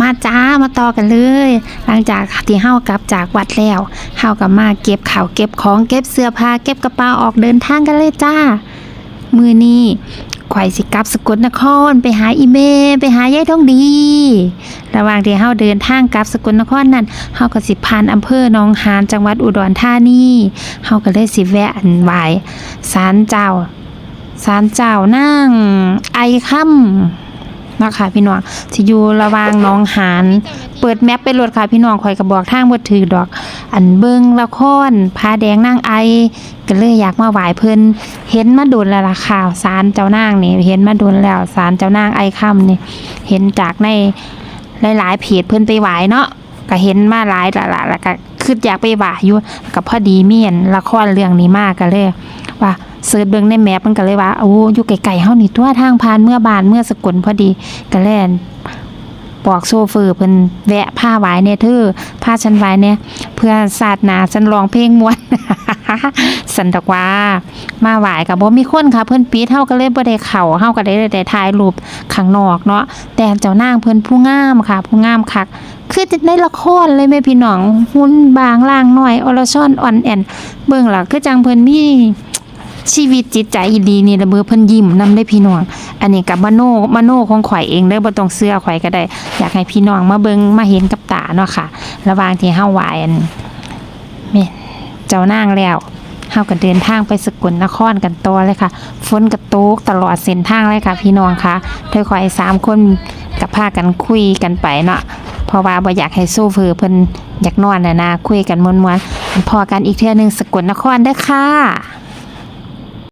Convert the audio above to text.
มาจ้ามาต่อกันเลย หลังจากที่เฮากลับจากวัดแล้วเฮาก็มาเก็บข่าวเก็บของเก็บเสื้อผ้าเก็บกระเป๋าออกเดินทางกันเลยจ้า มือนี้ข่อยสิกลับสกลนครไปหาอีเมไปหายายทองดี ระหว่างที่เฮาเดินทางกลับสกลนครนั่นเฮาก็สิผ่านอำเภอหนองหานจังหวัดอุดรธานีเฮาก็เลยสิแวะอันไหวศาลเจ้าศาลเจ้านั่งไอค่ำ นาะค่ะพี่น้องสิอยู่ระวางหนองหานเปิดแมปไปโหลดค่ะพี่น้องข่อยก็บอกทางบ่ถือดอก อันเบิงละครพาแดงนางไอก็เลยอยากมาไหว้เพิ่นเห็นมาโดนแล้วล่ะข่าสารเจ้านางนี่เห็นมาโดนแล้วสารเจ้านางไอค่ำนี่เห็นจากในหลายๆเพจเพิ่นไปไหว้เนาะก็เห็นมาหลายละละแล้วก็คืออยากไปไหว้อยู่ก็พอดีเมียนละครเรื่องนี้มากก็เลยว่า เสิร์ชเบิ่งในแมปมันก็เลยว่าโอ้อยู่ไกลๆเฮานี่ตัวทางผ่านเมื่อบานเมื่อสกลพอดีก็เลยบอกโซเฟอร์เพิ่นแวะผ้าไหว้เนี่ยเธอผ้าฉันไหว้เนี่ยเพื่อศาสนาฉันร้องเพลงมวนสันตกว่า มาไหวกับบ่มีคนค่ะ เพิ่อนปิดเฮาก็เลยบ่ได้เข้าเฮาก็ได้แต่ถ่ายรูปข้างนอกเนาะแต่เจ้านางเพิ่อนผู้งามค่ะ ผู้งามคักคือในละครเลยแม่พี่น้องหุ่นบางล่างหน้อยอรชอนอ่อนแอนเบิ่งหล่ะคือจังเพิ่นมี ชีวิตจิตใจอีดีนี่ละเบือเพิ่นยิ้มนำได้พี่น้อง อันนี้กับมโนมโนของข่อยเองเด้อบ่ต้องเชื่อข่อยก็ได้ อยากให้พี่น้องมาเบิ่งมาเห็นกับตาเนาะค่ะ ระหว่างที่เฮาไหวอันแม่นเจ้านางแล้วเฮาก็เดินทางไปสกลนครกันต่อเลยค่ะ ฝนกระตกตลอดเส้นทางเลยค่ะ พี่น้องค่ะเธอข่อยสามคนกับพากันคุยกันไปเนาะ เพราะว่าบ่อยากให้โซเฟอเพิ่นอยากนอนน่ะนะคุยกันม่วนๆพอกันอีกเทื่อหนึงสกลนครเด้อค่ะ